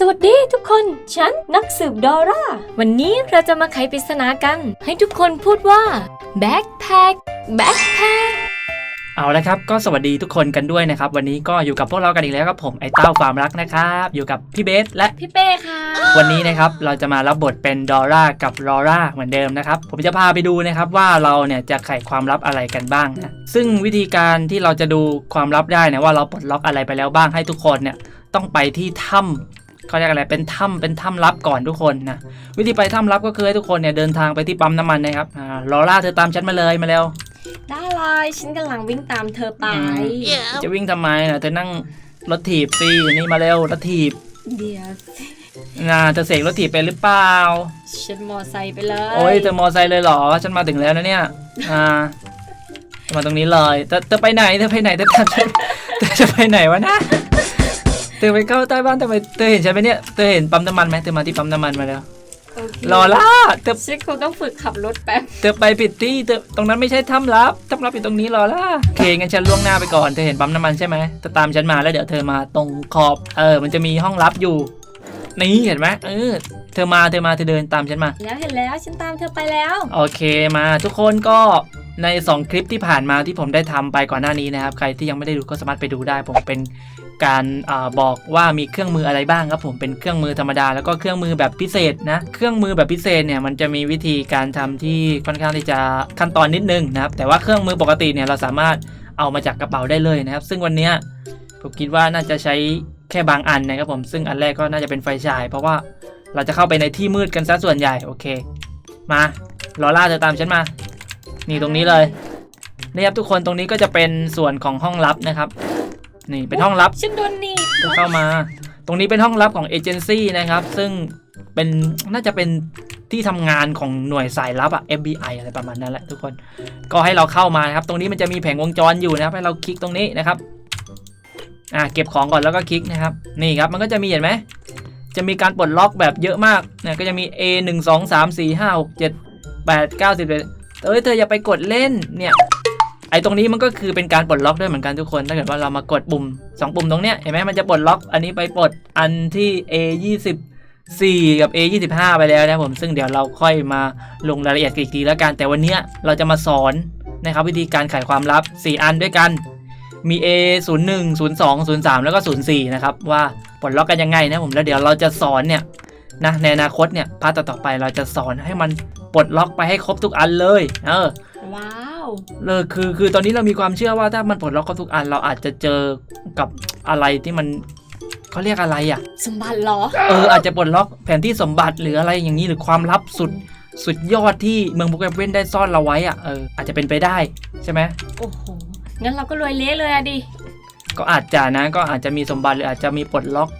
สวัสดีทุกคน ฉันนักสืบดอร่า วันนี้เราจะมาไขปริศนากัน ให้ทุกคนพูดว่า backpack backpack เอาละครับ ก็สวัสดีทุกคนกันด้วยนะครับ วันนี้ก็อยู่กับพวกเรากันอีกแล้วครับผมไอ้เต้าความรักนะครับ อยู่กับพี่เบสและ พี่เป้ค่ะวันนี้นะครับเราจะมารับบทเป็นดอร่ากับลอร่าเหมือนเดิมนะครับ ผมจะพาไปดูนะครับว่าเราเนี่ยจะไขความลับอะไรกันบ้างนะซึ่งวิธีการที่เราจะดูความลับได้นะว่าเราปลดล็อกอะไรไปแล้วบ้างให้ทุกคนเนี่ยต้องไปที่ถ้ำ เขาเรียกอะไรเป็นถ้ำเป็นถ้ำลับก่อนทุกคนนะวิธีไปถ้ำลับก็คือให้ทุกคนเนี่ยเดินทางไปที่ปั๊มน้ำมันนะครับอ่าลอร่าเธอตามฉันมาเลยมาเร็วได้เลยฉันกำลังวิ่งตามเธอไป จะวิ่งทำไมนะเธอนั่งรถถีบสินี่มาเร็วรถถีบเดี๋ยวนะเธอเสกรถถีบเป็นหรือเปล่า ฉันมอไซค์ไปเลย โอ้ยเธอมอไซค์เลยเหรอ ฉันมาถึงแล้วนะเนี่ย อ่า มาตรงนี้เลยเธอเธอไปไหนเธอไปไหนเธอทำฉันเธอจะไปไหนวะนะ เธอไปเข้าใต้บ้านทำไมเธอเห็นฉันไหมเนี่ยเธอเห็นปั๊มน้ำมันไหมเธอมาที่ปั๊มน้ำมันมาแล้วโอเครอล่าเธอฉันคงต้องฝึกขับรถแป๊บเธอไปผิดที่เธอตรงนั้นไม่ใช่ถ้ำลับถ้ำลับอยู่ตรงนี้รอล่าโอเคงั้นฉันล่วงหน้าไปก่อนเธอเห็นปั๊มน้ำมันใช่ไหมเธอตามฉันมาแล้วเดี๋ยวเธอมาตรงขอบเออมันจะมีห้องลับอยู่ นี่เห็นไหมเออเธอมาเธอมาเธอเดินตามฉันมา แล้วเห็นแล้วฉันตามเธอไปแล้ว โอเคมาทุกคนก็ใน 2 คลิปที่ผ่านมาที่ผมได้ทำไปก่อนหน้านี้นะครับ ใครที่ยังไม่ได้ดูก็สามารถไปดูได้ ผมเป็น การอบอกว่ามีเครื่องมืออะไรบ้างครับผมเป็นเครื่องมือธรรมดาแล้วก็เครื่องมือแบบพิเศษนะเครื่องมือแบบพิเศษเนี่ยมันจะมีวิธีการทำที่ค่อนข้างที่จะขั้นตอนนิดนึงนะครับแต่ว่าเครื่องมือปกติเนี่ยเราสามารถเอามาจากกระเป๋าได้เลยนะครับ ซึ่งวันนี้ผมคิดว่าน่าจะใช้แค่บางอันนะครับผมซึ่งอันแรกก็น่าจะเป็นไฟฉาย เพราะว่าเราจะเข้าไปในที่มืดกันซะส่วนใหญ่โอเค มาลอล่าเธอตามฉันมา นี่ตรงนี้เลยนี่ครับทุกคนตรงนี้ก็จะเป็นส่วนของห้องลับนะครับ นี่เป็นห้องลับฉันโดนหนีบเธอเข้ามา ตรงนี้เป็นห้องลับของเอเจนซี่นะครับ ซึ่งเป็นน่าจะเป็นที่ทำงานของหน่วยสายลับอะ FBI อะไรประมาณนั้นแหละทุกคน ก็ให้เราเข้ามานะครับ ตรงนี้มันจะมีแผงวงจรอยู่นะครับ ให้เราคลิกตรงนี้นะครับ อ่าเก็บของก่อนแล้วก็คลิกนะครับ นี่ครับ มันก็จะมีเห็นไหม จะมีการปลดล็อกแบบเยอะมากเนี่ยก็จะมี A 1 2 3 4 5 6 7 8 9 10เอ้ยเธออย่าไปกดเล่นเนี่ย ไอ้ตรงนี้มันก็คือเป็นการปลดล็อกด้วยเหมือนกันทุกคน ถ้าเกิดว่าเรามากดปุ่มสองปุ่มตรงเนี้ยเห็นไหมมันจะปลดล็อกอันนี้ไปปลดอันที่ A 24 กับ A 25ไปแล้วนะผมซึ่งเดี๋ยวเราค่อยมาลงรายละเอียดกันอีกทีแล้วกัน แต่วันเนี้ยเราจะมาสอนนะครับวิธีการไขความลับ 4 อันด้วยกันมี A 0 1 0 2 0 3 แล้วก็ 0 4 นะครับ ว่าปลดล็อกกันยังไงนะผมแล้วเดี๋ยวเราจะสอนเนี่ยนะในอนาคตเนี่ยพาร์ทต่อไปเราจะสอนให้มันปลดล็อกไปให้ครบทุกอันเลย เออว้า เลยคือคือตอนนี้เรามีความเชื่อว่าถ้ามันปลดล็อกครบทุกอันเราอาจจะเจอกับอะไรที่มันเขาเรียกอะไรอะ สมบัติเหรอ เอออาจจะปลดล็อกแผนที่สมบัติหรืออะไรอย่างนี้หรือความลับสุดสุดยอดที่เมืองบุกเวนได้ซ่อนเราไว้อะเอออาจจะเป็นไปได้ใช่ไหมโอ้โหงั้นเราก็รวยเละเลยอะดิ ก็อาจจะนะก็อาจจะมีสมบัติหรืออาจจะมีปลดล็อก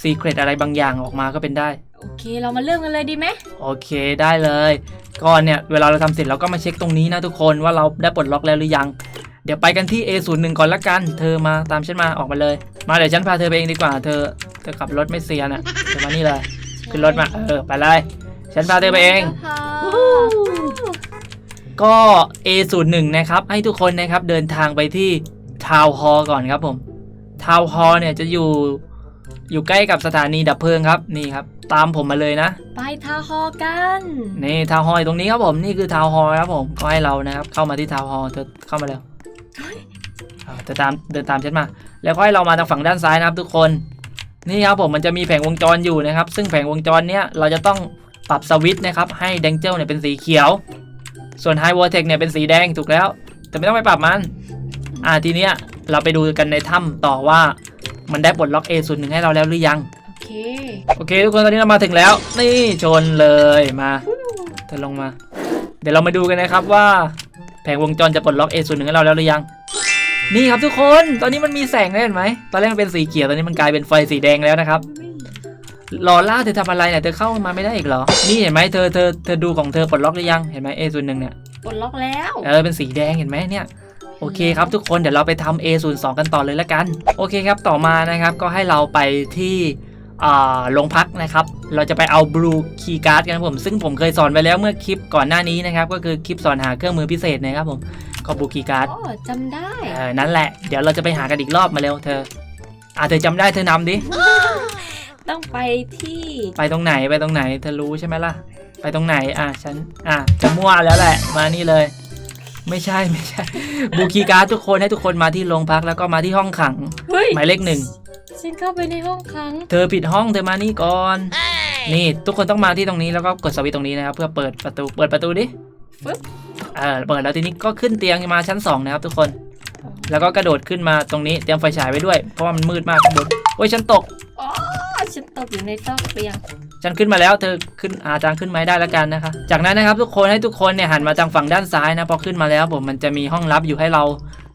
ซีเครตอะไรบางอย่างออกมาก็เป็นได้ โอเคเรามาเริ่มกันเลยดีไหมโอเคได้เลย ก็เนี่ยเวลาเราทำเสร็จเราก็มาเช็คตรงนี้นะทุกคนว่าเราได้ปลดล็อกแล้วหรือยัง เดี๋ยวไปกันที่ A01 ก่อนละกัน เธอมาตามฉันมาออกมาเลย มาเดี๋ยวฉันพาเธอไปเองดีกว่า เธอเธอขับรถไม่เซียนอะเธอมานี่เลยขึ้นรถมาเออไปเลย ฉันพาเธอไปเองก็ A01 นะครับ ให้ทุกคนนะครับเดินทางไปที่ทาวน์ฮอลก่อนครับผมทาวน์ฮอลเนี่ยจะอยู่ อยู่ใกล้กับสถานีดับเพลิงครับนี่ครับ ตามผมมาเลยนะ ไปทาฮอกันนี่ทาวน์ฮอลล์ตรงนี้ครับผมนี่คือทาวน์ฮอลล์ครับผมก็ให้เรานะครับ เข้ามาที่ทาวน์ฮอลล์เธอเข้ามาเร็วอ่าเธอตามเดินตามฉันมา แล้วก็ให้เรามาทางฝั่งด้านซ้ายนะครับ ทุกคนนี่ครับผมมันจะมีแผงวงจรอยู่นะครับ ซึ่งแผงวงจรเนี้ยเราจะต้องปรับสวิตช์นะครับให้แดงเจลเนี่ยเป็นสีเขียว ส่วนไฮวอร์เทคเนี่ยเป็นสีแดงถูกแล้ว แต่ไม่ต้องไปปรับมัน อ่าทีเนี้ยเราไปดูกันในถ้ำต่อว่า มันได้ปลดล็อก A01 ให้เราแล้วหรือยัง โอเค โอเค ทุกคนตอนนี้เรามาถึงแล้ว นี่ชนเลยมาเธอลงมา เดี๋ยวเรามาดูกันนะครับว่า แผงวงจรจะปลดล็อก A01 ให้เราแล้วหรือยัง นี่ครับทุกคนตอนนี้มันมีแสงแล้วเห็นไหมตอนแรกมันเป็นสีเขียวตอนนี้มันกลายเป็นไฟสีแดงแล้วนะครับลอล่าเธอทำอะไรเนี่ยเธอเข้ามาไม่ได้อีกเหรอ นี่เห็นไหมเธอเธอเธอดูของเธอปลดล็อกหรือยัง เห็นไหม A01 เนี่ย ปลดล็อกแล้ว เออเป็นสีแดงเห็นไหมเนี่ย โอเคครับทุกคนเดี๋ยวเราไปทำ A02 กันต่อเลยละกัน โอเคครับต่อมานะครับก็ให้เราไปที่อ่าโรงพักนะครับ เราจะไปเอา Blue Key Card กันครับผม ซึ่งผมเคยสอนไปแล้วเมื่อคลิปก่อนหน้านี้นะครับ ก็คือคลิปสอนหาเครื่องมือพิเศษนะครับผมก็ Blue Key Card อ๋อจำได้เออนั่นแหละ เดี๋ยวเราจะไปหากันอีกรอบมาเร็วเธออ่าเธอจำได้เธอนำดิ ต้องไปที่ ไปตรงไหนไปตรงไหน เธอรู้ใช่ไหมล่ะ ไปตรงไหน อะฉัน อะจะมั่วแล้วแหละ มานี่เลย ไม่ใช่ไม่ใช่บูคีการ์ดทุกคนให้ทุกคนมาที่โรงพักแล้วก็มาที่ห้องขัง เฮ้ยหมายเลขหนึ่ง ฉันเข้าไปในห้องครั้งเธอผิดห้องเธอมานี่ก่อน นี่ทุกคนต้องมาที่ตรงนี้แล้วก็กดสวิตช์ตรงนี้นะครับ เพื่อเปิดประตูเปิดประตูดิฟึบเออเปิดแล้วทีนี้ก็ขึ้นเตียงมาชั้นสองนะครับทุกคน แล้วก็กระโดดขึ้นมาตรงนี้เตรียมไฟฉายไว้ด้วย เพราะว่ามันมืดมากข้างบนโอ้ยฉันตก อ๋อ ฉันตกอยู่ในซอกเตียง ฉันขึ้นมาแล้วเธอขึ้นอาจางขึ้นไม้ได้แล้วกันนะคะ จากนั้นนะครับทุกคนให้ทุกคนเนี่ยหันมาทางฝั่งด้านซ้ายนะพอขึ้นมาแล้วผมมันจะมีห้องลับอยู่ให้เรา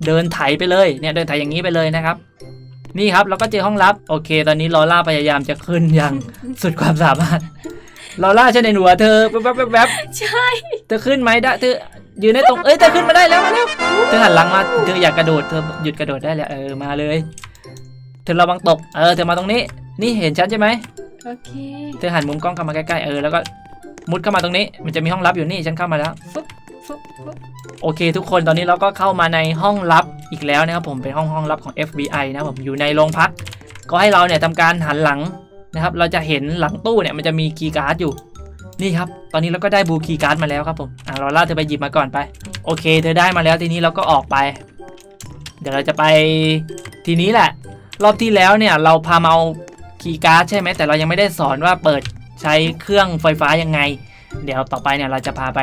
เดินไถไปเลยเนี่ยเดินไถอย่างนี้ไปเลยนะครับ นี่ครับเราก็เจอห้องลับโอเค ตอนนี้ลอล่าพยายามจะขึ้นอย่างสุดความสามารถลอล่าฉันในหัวเธอแป๊บแป๊บแป๊บใช่เธอขึ้นไหมได้เธอยืนได้ตรงเอ้ยเธอขึ้นมาได้แล้วมาแล้วเธอหันหลังมาเธออยากกระโดดเธอหยุดกระโดดได้แล้วเออมาเลยเธอระวังตกเออเธอมาตรงนี้ นี่เห็นฉันใช่ไหม โอเค เธอหันมุมกล้องเข้ามาใกล้ๆเออแล้วก็มุดเข้ามาตรงนี้ มันจะมีห้องลับอยู่นี่ฉันเข้ามาแล้วฟึบฟึบฟึบโอเค ทุกคนตอนนี้เราก็เข้ามาในห้องลับอีกแล้วนะครับผมเป็นห้องห้องลับของ FBI นะครับผมอยู่ในโรงพัก ก็ให้เราเนี่ยทำการหันหลังนะครับ เราจะเห็นหลังตู้เนี่ยมันจะมีคีย์การ์ดอยู่นี่ครับ ตอนนี้เราก็ได้บูคีย์การ์ดมาแล้วครับผม อะเราล่าเธอไปหยิบมาก่อนไป โอเค เธอได้มาแล้วทีนี้เราก็ออกไป เดี๋ยวเราจะไปทีนี้แหละ รอบที่แล้วเนี่ยเราพามาเอา คีย์การ์ดใช่ไหมแต่เรายังไม่ได้สอนว่าเปิดใช้เครื่องไฟฟ้ายังไง เดี๋ยวต่อไปเนี่ยเราจะพาไป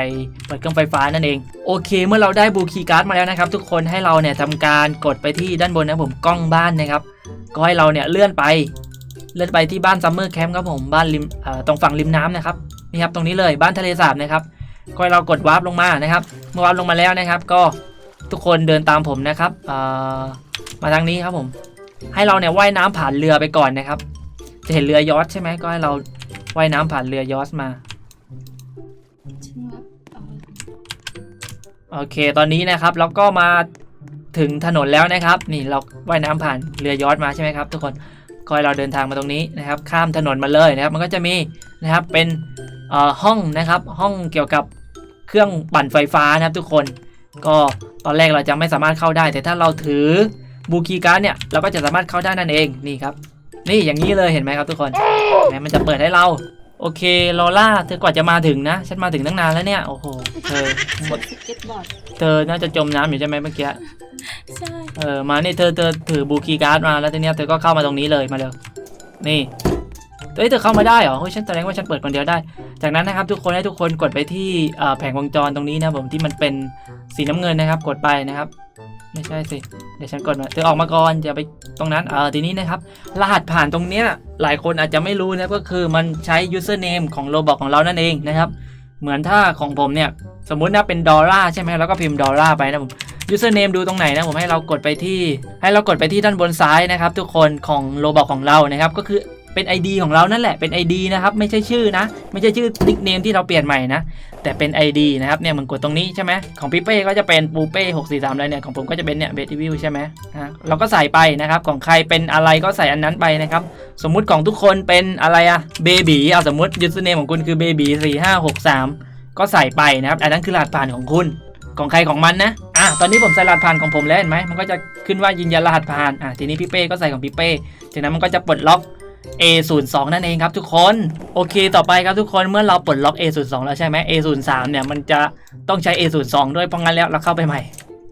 เปิดเครื่องไฟฟ้านั่นเองโอเค เมื่อเราได้บูคีย์การ์ดมาแล้วนะครับ ทุกคนให้เราเนี่ยทำการกดไปที่ด้านบนนะผมกล้องบ้านนะครับ ก็ให้เราเนี่ยเลื่อนไปเลื่อนไปที่บ้านซัมเมอร์แคมป์ครับผมบ้านริมตรงฝั่งริมน้ำนะครับนี่ครับตรงนี้เลยบ้านทะเลสาบนะครับก็ให้เรากดวาร์ปลงมานะครับ เมื่อวาร์ปลงมาแล้วนะครับ ก็ทุกคนเดินตามผมนะครับมาทางนี้ครับผม ให้เราเนี่ยว่ายน้ำผ่านเรือไปก่อนนะครับ จะเห็นเรือยอชต์ใช่ไหมก็ให้เราว่ายน้ำผ่านเรือยอชต์มาฉันว่าเอาโอเคตอนนี้นะครับเราก็มาถึงถนนแล้วนะครับ นี่เราว่ายน้ำผ่านเรือยอชต์มาใช่ไหมครับ ทุกคนก็ให้เราเดินทางมาตรงนี้นะครับ ข้ามถนนมาเลยนะครับ มันก็จะมีนะครับเป็นเอ่อห้องนะครับ ห้องเกี่ยวกับเครื่องปั่นไฟฟ้านะครับทุกคน ก็ตอนแรกเราจะไม่สามารถเข้าได้ แต่ถ้าเราถือบูคีการ์ดเนี่ยเราก็จะสามารถเข้าได้นั่นเองนี่ครับ นี่อย่างนี้เลยเห็นไหมครับทุกคนเห็นไหมมันจะเปิดให้เรา โอเคลอล่าเธอกว่าจะมาถึงนะ ฉันมาถึงตั้งนานแล้วเนี่ย โอ้โห เธอหมดสเก็ตบอร์ดเธอน่าจะจมน้ำอยู่ใช่ไหมเมื่อกี้ ใช่เออ มานี่เธอเธอถือบูคีการ์ดมาแล้วทีเนี้ยเธอก็เข้ามาตรงนี้เลยมาเร็ว นี่เฮ้ยเธอเข้ามาได้เหรอเฮ้ยฉันแสดงว่าฉันเปิดคนเดียวได้ จากนั้นนะครับทุกคนให้ทุกคนกดไปที่เอ่อแผงวงจรตรงนี้นะครับผมที่มันเป็นสีน้ำเงินนะครับ กดไปนะครับ ไม่ใช่สิ เดี๋ยวฉันกดมาเธอออกมาก่อนอย่าไปตรงนั้นเออทีนี้นะครับ รหัสผ่านตรงเนี้ยหลายคนอาจจะไม่รู้นะครับก็คือมันใช้ username ของ Roblox ของเรานั่นเองนะครับ เหมือนถ้าของผมเนี่ย สมมุตินะเป็นดอลลาร์ใช่ไหมแล้วก็พิมพ์ดอลลาร์ไปนะผม username ดูตรงไหนนะผมให้เรากดไปที่ ให้เรากดไปที่ด้านบนซ้ายนะครับ ทุกคนของโลบอกของเรานะครับ ก็คือ เป็น ID ของเรานั่นแหละเป็น ID นะครับไม่ใช่ชื่อนะ ไม่ใช่ชื่อ nickname ที่เราเปลี่ยนใหม่นะ แต่เป็น ID นะครับเนี่ยมันกดตรงนี้ใช่ไหมของพี่เป้ก็จะเป็นปูเป้หกสี่สามอะไรเนี่ยของผมก็จะเป็นเนี่ยเบทีวิวใช่ไหมนะเราก็ใส่ไปนะครับของใครเป็นอะไรก็ใส่อันนั้นไปนะครับสมมุติของทุกคนเป็นอะไรอะเบบีเอาสมมติ username ของคุณคือเบบีสี่ห้าหกสามก็ใส่ไปนะครับอันนั้นคือรหัสผ่านของคุณของใครของมันนะ อะ ตอนนี้ผมใส่รหัสผ่านของผมแล้วเห็นไหม มันก็จะขึ้นว่ายืนยันรหัสผ่าน อะ ทีนี้พี่เป้ก็ใส่ของพี่เป้จากนั้นมันก็จะปลดล็อก A02 นั่นเองครับทุกคน โอเคต่อไปครับทุกคนเมื่อเราปลดล็อก A02 แล้วใช่ไหม A03 เนี่ยมันจะต้องใช้ A02 ด้วยเพราะงั้นแล้วเราเข้าไปใหม่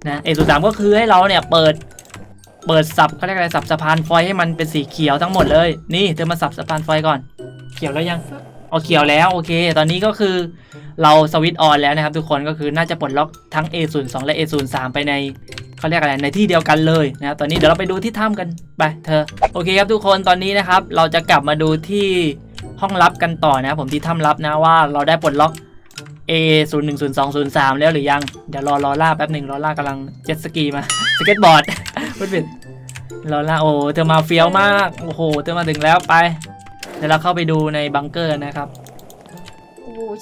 นะ A03 ก็คือให้เราเนี่ยเปิดเปิดสับเขาเรียกอะไรสับสะพานไฟให้มันเป็นสีเขียวทั้งหมดเลย นี่เธอมาสับสะพานไฟก่อน เขียวแล้วยังเอาเขียวแล้วโอเค ตอนนี้ก็คือเราสวิตช์ออนแล้วนะครับทุกคนก็คือน่าจะปลดล็อกทั้ง A02 และ A03 ไปใน เขาเรียกอะไรในที่เดียวกันเลยนะครับตอนนี้เดี๋ยวเราไปดูที่ถ้ำกันไปเธอโอเคครับทุกคนตอนนี้นะครับเราจะกลับมาดูที่ห้องลับกันต่อนะครับผมที่ถ้ำลับนะว่าเราได้ปลดล็อก A010203 แล้วหรือยัง เดี๋ยวรอรอล่าแป๊บหนึ่งรอล่ากำลังเจ็ตสกีมาสเก็ตบอร์ดพูดผิดรอล่าโอ้เธอมาเฟี้ยวมาก โอ้โห เธอมาถึงแล้วไป เดี๋ยวเราเข้าไปดูในบังเกอร์นะครับ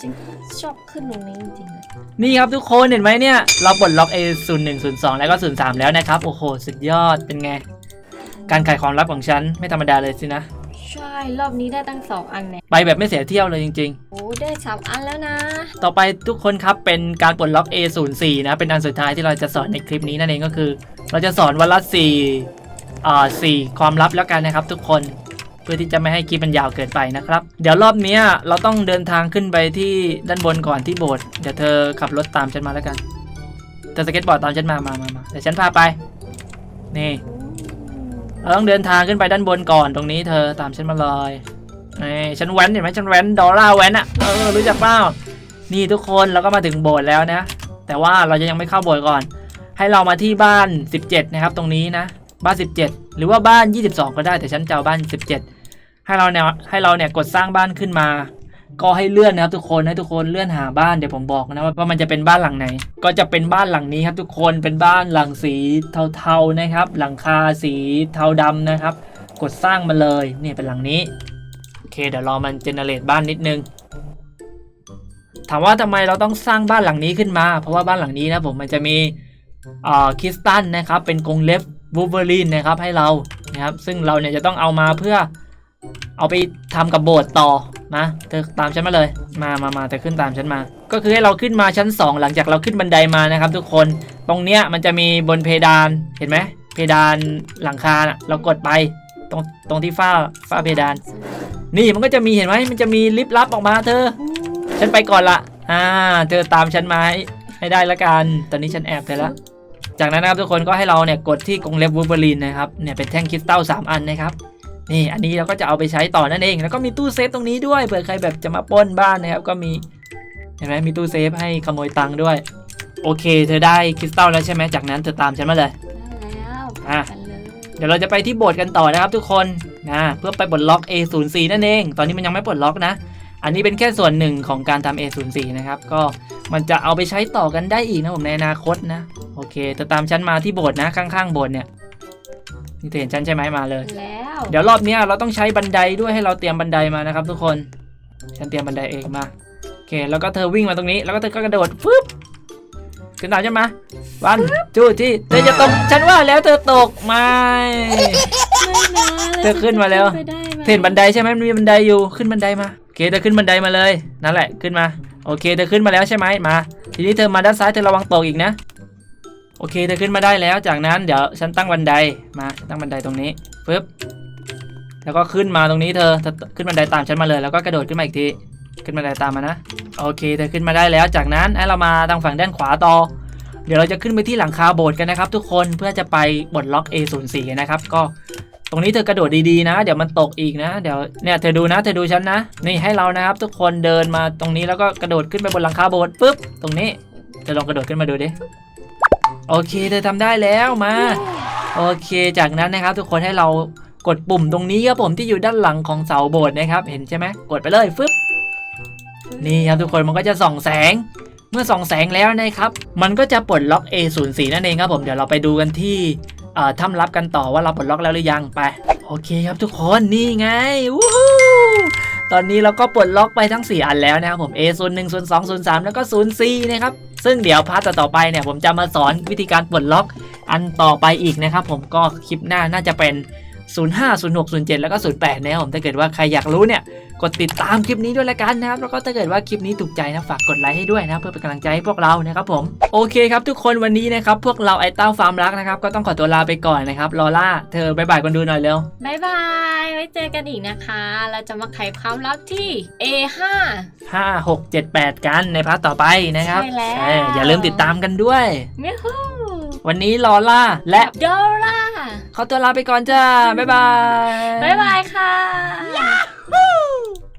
ฉันชอบขึ้นตรงนี้จริงๆเลยนี่ครับทุกคนเห็นไหมเนี่ย เราปลดล็อก A 0 1 0 2 แล้วก็ 0 3 แล้วนะครับ โอ้โห สุดยอดเป็นไง การขายความลับของฉัน ไม่ธรรมดาเลยสินะ ใช่รอบนี้ได้ตั้งสองอันเนี่ยไปแบบไม่เสียเที่ยวเลยจริง โอ้ได้สามอันแล้วนะ ๆ ต่อไปทุกคนครับเป็นการปลดล็อก A 0 4นะเป็นอันสุดท้ายที่เราจะสอนในคลิปนี้นั่นเองก็คือ เราจะสอนวันละ4อ่า4ความลับแล้วกันนะครับทุกคนเพื่อที่จะไม่ให้คลิปมันยาวเกินไปนะครับ เดี๋ยวรอบนี้เราต้องเดินทางขึ้นไปที่ด้านบนก่อนที่โบสถ์เดี๋ยวเธอขับรถตามฉันมาแล้วกันเธอสเก็ตบอร์ดตามฉันมามามามาเดี๋ยวฉันพาไปนี่เราต้องเดินทางขึ้นไปด้านบนก่อนตรงนี้เธอตามฉันมาเลยนี่ฉันแว้นเห็นไหมฉันแว้นดอลลาร์แว้นอะเออรู้จักเปล่านี่ทุกคนเราก็มาถึงโบสถ์แล้วนะ แต่ว่าเราจะยังไม่เข้าโบสถ์ก่อน ให้เรามาที่บ้าน 17 นะครับ ตรงนี้นะ บ้าน 17 หรือว่าบ้าน 22 ก็ได้แต่ฉันจะเอาบ้าน 17 ให้เราเนี่ยให้เราเนี่ยกดสร้างบ้านขึ้นมา ก็ให้เลื่อนนะครับทุกคนให้ทุกคนเลื่อนหาบ้านเดี๋ยวผมบอกนะว่าว่ามันจะเป็นบ้านหลังไหน ก็จะเป็นบ้านหลังนี้ครับ ทุกคนเป็นบ้านหลังสีเทาๆนะครับ หลังคาสีเทาดำนะครับ กดสร้างมาเลยนี่เป็นหลังนี้โอเคเดี๋ยวรอมันเจเนเรตบ้านนิดนึงถามว่าทำไมเราต้องสร้างบ้านหลังนี้ขึ้นมา เพราะว่าบ้านหลังนี้นะผมมันจะมีเอ่อคริสตันนะครับเป็นกรงเล็บวูเวอรีนนะครับให้เรานะครับซึ่งเราเนี่ยจะต้องเอามาเพื่อ เอาไปทำกับโบสถ์ต่อนะเธอตามฉันมาเลย มามามาเธอขึ้นตามฉันมา ก็คือให้เราขึ้นมาชั้น 2 หลังจากเราขึ้นบันไดมานะครับ ทุกคนตรงเนี้ยมันจะมีบนเพดานเห็นไหมเพดานหลังคาน่ะเรากดไปตรงตรงที่ฝ้าฝ้าเพดาน นี่มันก็จะมีเห็นไหมมันจะมีลิฟต์ลับออกมาเธอ ฉันไปก่อนละอ่าเธอตามฉันมาให้ให้ได้ละกัน ตอนนี้ฉันแอบไปแล้วจากนั้นนะครับทุกคนก็ให้เราเนี่ยกดที่กรงเล็บวูเบอรีนนะครับเนี่ยเป็นแท่งคริสตัล3 อันนะครับ นี่อันนี้เราก็จะเอาไปใช้ต่อนั่นเอง แล้วก็มีตู้เซฟตรงนี้ด้วยเผื่อใครแบบจะมาปล้นบ้านนะครับก็มีเห็นไหมมีตู้เซฟให้ขโมยตังค์ด้วย โอเค เธอได้คริสตัลแล้วใช่ไหมจากนั้นเธอตามฉันมาเลยได้แล้วอะ กันเลยเดี๋ยวเราจะไปที่โบสถ์กันต่อนะครับทุกคนนะเพื่อไปปลดล็อก A04 นั่นเอง ตอนนี้มันยังไม่ปลดล็อกนะ อันนี้เป็นแค่ส่วนหนึ่งของการทำ A04 นะครับ ก็มันจะเอาไปใช้ต่อกันได้อีกนะผมในอนาคตนะ โอเคจะตามฉันมาที่โบสถ์นะข้างๆโบสถ์เนี่ย นี่เธอเห็นฉันใช่ไหมมาเลย แล้ว เดี๋ยวรอบเนี้ยเราต้องใช้บันไดด้วยให้เราเตรียมบันไดมานะครับ ทุกคน ฉันเตรียมบันไดเองมา โอเค แล้วก็เธอวิ่งมาตรงนี้ แล้วก็เธอก็กระโดดฟึบขึ้นตามฉันมา วันจูที่เธอจะตก ฉันว่าแล้วเธอตกไม่ ไม่นะเธอขึ้นมาแล้วไปได้ไหมเธอเห็นบันไดใช่ไหมมันมีบันไดอยู่ ขึ้นบันไดมา โอเค เธอขึ้นบันไดมาเลย นั่นแหละ ขึ้นมา โอเค เธอขึ้นมาแล้วใช่ไหมมา ทีนี้เธอมาด้านซ้าย เธอระวังตกอีกนะ โอเคเธอขึ้นมาได้แล้ว จากนั้นเดี๋ยวฉันตั้งบันไดมาตั้งบันไดตรงนี้ปึ๊บแล้วก็ขึ้นมาตรงนี้เธอเธอขึ้นบันไดตามฉันมาเลยแล้วก็กระโดดขึ้นมาอีกทีขึ้นบันไดตามมานะโอเคเธอขึ้นมาได้แล้ว จากนั้นให้เรามาทางฝั่งด้านขวาต่อ เดี๋ยวเราจะขึ้นไปที่หลังคาโบสถ์กันนะครับ ทุกคนเพื่อจะไปบดล็อก A04 นะครับก็ตรงนี้เธอกระโดดดีๆนะ เดี๋ยวมันตกอีกนะ เดี๋ยวเนี่ยเธอดูนะ เธอดูฉันนะ นี่ให้เรานะครับ ทุกคนเดินมาตรงนี้แล้วก็กระโดดขึ้นไปบนหลังคาโบสถ์ปุ๊บ ตรงนี้เธอลองกระโดดขึ้นมาดูดิ โอเคเธอทำได้แล้วมา โอเค จากนั้นนะครับ ทุกคนให้เรากดปุ่มตรงนี้ครับผมที่อยู่ด้านหลังของเสาโบสถ์นะครับ เห็นใช่ไหมกดไปเลยฟึบนี่ครับทุกคนมันก็จะส่องแสง เมื่อส่องแสงแล้วนะครับ มันก็จะปลดล็อก A04 นั่นเองครับผมเดี๋ยวเราไปดูกันที่เอ่อถ้ำลับกันต่อว่าเราปลดล็อกแล้วหรือยังไป โอเคครับทุกคนนี่ไงวู้ฮู้ตอนนี้เราก็ปลดล็อกไปทั้ง 4 อันแล้วนะครับผม A 0 1 0 2 0 3 แล้วก็0 4นะครับ ซึ่งเดี๋ยวพาร์ทต่อไปเนี่ยผมจะมาสอนวิธีการปลดล็อกอันต่อไปอีกนะครับ ผมก็คลิปหน้าน่าจะเป็น 05 06 07 แล้วก็ 08 นะครับผมถ้าเกิดว่าใครอยากรู้เนี่ย กดติดตามคลิปนี้ด้วยละกันนะครับแล้วก็ถ้าเกิดว่าคลิปนี้ถูกใจนะฝากกดไลค์ให้ด้วยนะเพื่อเป็นกำลังใจให้พวกเรานะครับผมโอเคครับทุกคนวันนี้นะครับพวกเราไอเต้าฟาร์มรักนะครับก็ต้องขอตัวลาไปก่อนนะครับลอล่าเธอบายบายคนดูหน่อยเร็วบายบายไว้เจอกันอีกนะคะ เราจะมาไขความลับที่ A5 5 6 7 8 กันในพาร์ทต่อไปนะครับใช่แล้วเอออย่าลืมติดตามกันด้วยมิฮูวันนี้ลอล่าและดอร่าขอตัวลาไปก่อนจ้าบ๊ายบายบายบายค่ะ